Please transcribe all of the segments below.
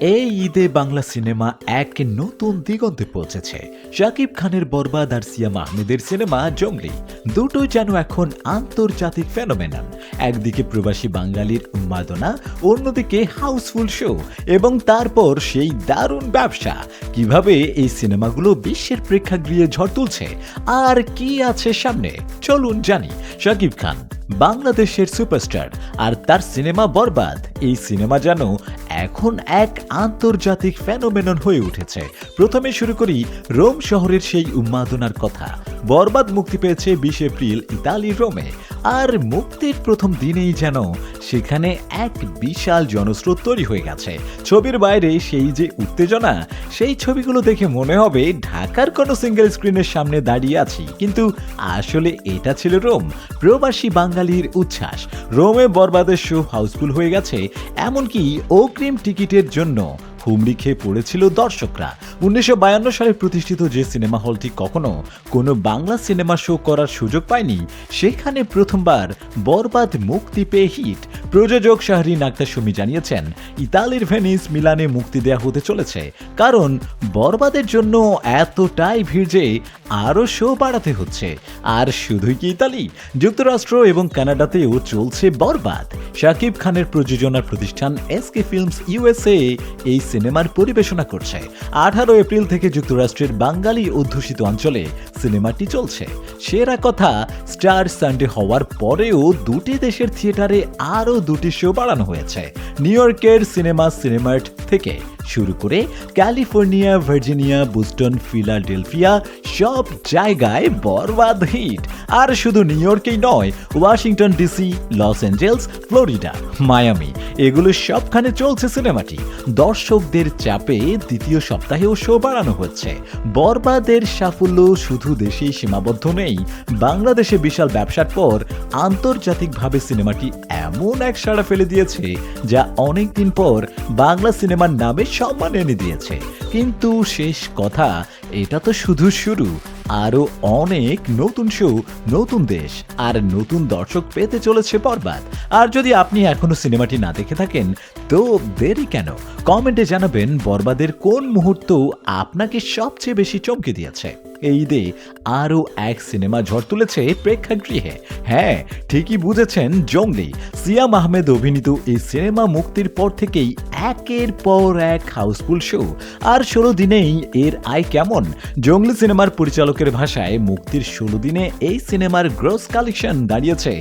এই ঈদে বাংলা সিনেমা এক নতুন দিগন্তে পৌঁছেছে। শাকিব খানের বরবাদ আর সিয়াম আহমেদের সিনেমা জঙ্গলি। দুটোই যেন এখন আন্তর্জাতিক ফেনোমেনন। একদিকে প্রবাসী বাঙালির উন্মাদনা, অন্যদিকে হাউসফুল শো, এবং তারপর সেই দারুণ ব্যবসা। কীভাবে এই সিনেমাগুলো বিশ্বের প্রেক্ষাগৃহে ঝড় তুলছে, আর কি আছে সামনে, চলুন জানি। শাকিব খান, বাংলাদেশের সুপারস্টার, আর তার সিনেমা বরবাদ। এই সিনেমা যেন এখন এক আন্তর্জাতিক ফেনোমেনন হয়ে উঠেছে। প্রথমে শুরু করি রোম শহরের সেই উন্মাদনার কথা। বরবাদ মুক্তি পেয়েছে বিশ এপ্রিল ইতালির রোমে। আর মুক্তির প্রথম দিনেই যেন সেখানে এক বিশাল জনস্রোত তৈরি হয়ে গেছে। ছবির বাইরে সেই যে উত্তেজনা, সেই ছবিগুলো দেখে মনে হবে ঢাকার কোনো সিঙ্গেল স্ক্রিনের সামনে দাঁড়িয়ে আছি। কিন্তু আসলে এটা ছিল রোম, প্রবাসী বাঙালির উচ্ছ্বাস। রোমে বরবাদের শো হাউসফুল হয়ে গেছে, এমনকি অগ্রিম টিকিটের জন্য হুমড়ি খেয়ে পড়েছিল দর্শকরা। উনিশশো বায়ান্ন সালে প্রতিষ্ঠিত যে সিনেমা হলটি কখনো কোনো বাংলা সিনেমা শো করার সুযোগ পায়নি, সেখানে প্রথমবার বরবাদ মুক্তি পেয়ে হিট। প্রযোজক শাহরিন আক্তার সুমি জানিয়েছেন, ইতালির ভেনিস মিলানে মুক্তি দেয়া হতে চলেছে, কারণ বরবাদের জন্য এতটাই ভিড় যে আরও শো বাড়াতে হচ্ছে। আর শুধুই কি ইতালি? যুক্তরাষ্ট্র এবং কানাডাতেও চলছে বরবাদ। শাকিব খানের প্রযোজনার প্রতিষ্ঠান এসকে ফিল্মস ইউএসএ এই সিনেমার পরিবেশনা করছে। আঠারো এপ্রিল থেকে যুক্তরাষ্ট্রের বাঙালি অধ্যুষিত অঞ্চলে সিনেমাটি চলছে। সেরা কথা স্টার সানডে হওয়ার পরেও দুটি দেশের থিয়েটারে আরও দুটি শো বাড়ানো হয়েছে। নিউ ইয়র্কের সিনেমা সিনেমার্ট থেকে। শুরু করে ক্যালিফোর্নিয়া, ভার্জিনিয়া, বুস্টন, ফিলাডেলফিয়া সব জায়গায় বরবাদ হিট। আর শুধু নিউ ইয়র্কেই নয়, Washington DC, Los Angeles, Florida, Miami, এগুলো সবখানে চলছে সিনেমাটি। দর্শকদের চাপে দ্বিতীয় সপ্তাহেও শো বাড়ানো হচ্ছে। বরবাদের সাফল্য শুধু দেশেই সীমাবদ্ধ নেই, বাংলাদেশে বিশাল ব্যবসার পর আন্তর্জাতিকভাবে সিনেমাটি এমন এক সাড়া ফেলে দিয়েছে, যা অনেকদিন পর বাংলা সিনেমার নামে সম্মান এনে দিয়েছে। কিন্তু শেষ কথা এটা তো শুধু শুরু। আরও অনেক নতুন শো, নতুন দেশ আর নতুন দর্শক পেতে চলেছে বরবাদ। আর যদি আপনি এখনও সিনেমাটি না দেখে থাকেন, তো দেরি কেন? কমেন্টে জানাবেন বরবাদের কোন মুহূর্ত আপনাকে সবচেয়ে বেশি চমকে দিয়েছে। এই ঈদে আরও এক সিনেমা ঝড় তুলেছে প্রেক্ষাগৃহে। হ্যাঁ ঠিকই বুঝেছেন জঙ্গলি। সিয়াম আহমেদ অভিনীত এই সিনেমা মুক্তির পর থেকেই একের পর এক হাউসফুল শো। আর ষোলো দিনেই এর আয় কেমন? জঙ্গলি সিনেমার পরিচালকের ভাষায় মুক্তির ষোলো দিনে এই সিনেমার গ্রস কালেকশন দাঁড়িয়েছে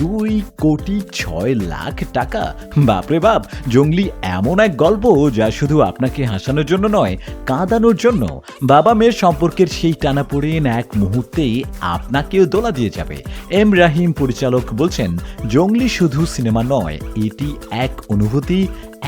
দুই কোটি ছয় লাখ টাকা। বাপরে বাপ, জঙ্গলি এমন এক গল্প যা শুধু আপনাকে হাসানোর জন্য নয়, কাঁদানোর জন্য। বাবা মেয়ের সম্পর্কের সেই টানা পড়েন এক মুহূর্তেই আপনাকেও দোলা দিয়ে যাবে। এম রাহিম পরিচালক বলছেন, জঙ্গলি শুধু সিনেমা নয়, এটি এক অনুভূতি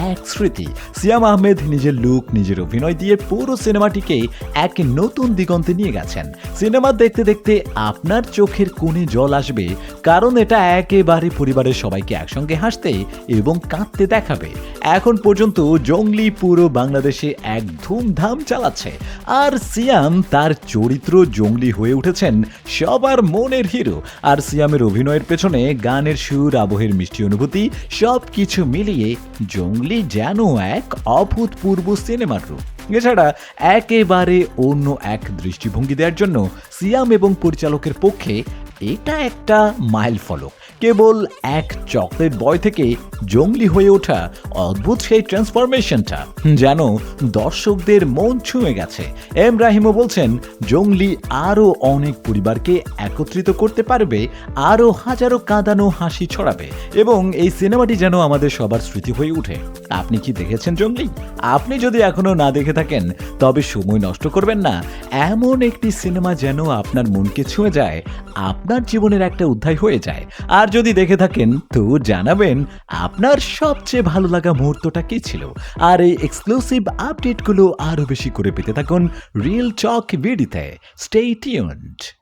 এক স্মৃতি। সিয়াম আহমেদ নিজের লুক, নিজের অভিনয় দিয়ে পুরো সিনেমাটিকে এক নতুন দিগন্তে নিয়ে গেছেন। সিনেমা দেখতে দেখতে আপনার চোখের কোণে জল আসবে, কারণ এটা একেবারে পরিবারের সবাইকে একসঙ্গে হাসতে এবং কাঁদতে দেখাবে। এখন পর্যন্ত জঙ্গলি পুরো বাংলাদেশে এক ধুমধাম চালাচ্ছে। আর সিয়াম তার চরিত্র জঙ্গলি হয়ে উঠেছেন সবার মনের হিরো। আর সিয়ামের অভিনয়ের পেছনে গানের সুর, আবহের মিষ্টি অনুভূতি সব কিছু মিলিয়ে জঙ্গলি যেন এক অভূতপূর্ব সিনেমার রূপ। এছাড়া একেবারে অন্য এক দৃষ্টিভঙ্গি দেওয়ার জন্য সিয়াম এবং পরিচালকের পক্ষে এটা একটা মাইল ফলক। কেবল এক চকলেট বয় থেকে জঙ্গলি হয়ে ওঠা অদ্ভুত সেই ট্রান্সফরমেশনটা যেন দর্শকদের মন ছুঁয়ে গেছে। এম রাহিমও বলছেন, জঙ্গলি আরও অনেক পরিবারকে একত্রিত করতে পারবে, আরও হাজারো কাঁদানো হাসি ছড়াবে এবং এই সিনেমাটি যেন আমাদের সবার স্মৃতি হয়ে ওঠে। আপনি কি দেখেছেন জঙ্গলি? আপনি যদি এখনও না দেখে থাকেন, তবে সময় নষ্ট করবেন না। এমন একটি সিনেমা যেন আপনার মনকে ছুঁয়ে যায়, আপনার জীবনের একটা অধ্যায় হয়ে যায়। আর যদি দেখে থাকেন, তো জানাবেন, আপনার সবচেয়ে ভালো লাগা মুহূর্তটা কি ছিল? আর এই এক্সক্লুসিভ আপডেটগুলো আরও বেশি করে পেতে থাকুন রিয়েল চক বিডিতে স্টে টিউনড